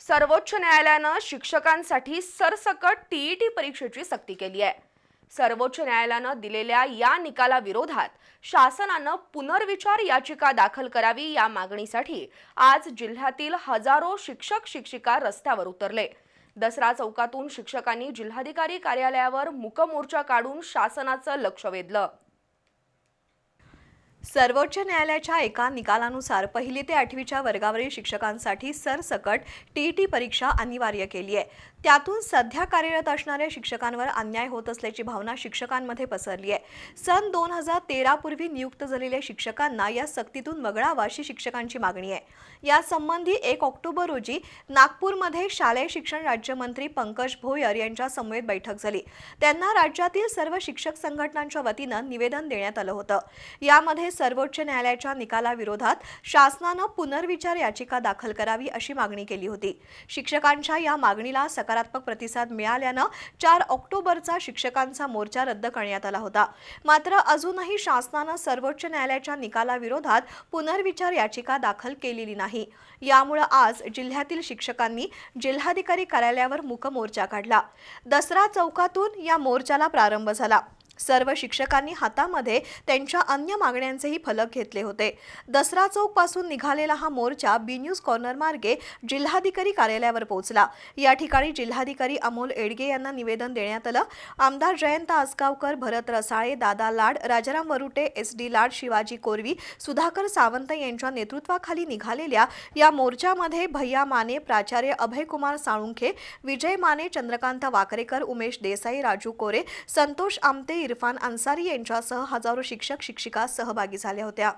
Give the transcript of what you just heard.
सर्वोच्च न्यायालयानं शिक्षकांसाठी सरसकट टीईटी परीक्षेची सक्ती केली आहे. सर्वोच्च न्यायालयानं दिलेल्या या निकालाविरोधात शासनानं पुनर्विचार याचिका दाखल करावी या मागणीसाठी आज जिल्ह्यातील हजारो शिक्षक शिक्षिका रस्त्यावर उतरले. दसरा चौकातून शिक्षकांनी जिल्हाधिकारी कार्यालयावर मुकमोर्चा काढून शासनाचं लक्ष वेधलं. सर्वोच्च न्यायालयाच्या एका निकालानुसार पहिली ते आठवीच्या वर्गावरील शिक्षकांसाठी सरसकट टी टी परीक्षा अनिवार्य केली आहे. त्यातून सध्या कार्यरत असणाऱ्या शिक्षकांवर अन्याय होत असल्याची भावना शिक्षकांमध्ये पसरली आहे. सन दोन हजार तेरा पूर्वी नियुक्त झालेल्या शिक्षकांना या सक्तीतून वगळावा अशी शिक्षकांची मागणी आहे. यासंबंधी एक ऑक्टोबर रोजी नागपूरमध्ये शालेय शिक्षण राज्यमंत्री पंकज भोयर यांच्या समवेत बैठक झाली. त्यांना राज्यातील सर्व शिक्षक संघटनांच्या वतीनं निवेदन देण्यात आलं होतं. यामध्ये सर्वोच्च न्यायालयाच्या निकालाविरोधात शासनानं पुनर्विचार याचिका दाखल करावी अशी मागणी केली होती. शिक्षकांच्या या मागणीला सकारात्मक प्रतिसाद मिळाल्यानं चार ऑक्टोबरचा शिक्षकांचा मोर्चा रद्द करण्यात आला होता. मात्र अजूनही शासनानं सर्वोच्च न्यायालयाच्या निकालाविरोधात पुनर्विचार याचिका दाखल केलेली नाही. यामुळे आज जिल्ह्यातील शिक्षकांनी जिल्हाधिकारी कार्यालयावर मूक मोर्चा काढला. दसरा चौकातून या मोर्चाला प्रारंभ झाला. सर्व शिक्षकांनी हातामध्ये त्यांच्या अन्य मागण्यांचेही फलक घेतले होते. दसरा चौकपासून निघालेला हा मोर्चा बी न्यूज कॉर्नर मार्गे जिल्हाधिकारी कार्यालयावर पोहोचला. या ठिकाणी जिल्हाधिकारी अमोल एडगे यांना निवेदन देण्यात आलं. आमदार जयंत आसगावकर भरत रसाळे दादा लाड राजाराम वरुटे एस डी लाड शिवाजी कोरवी सुधाकर सावंत यांच्या नेतृत्वाखाली निघालेल्या या मोर्चामध्ये भैया माने प्राचार्य अभयकुमार साळुंखे विजय माने चंद्रकांत वाकरेकर उमेश देसाई राजू कोरे संतोष आमते इरफान अन्सारी यांच्यासह हजारो शिक्षक शिक्षिका सहभागी झाल्या होत्या.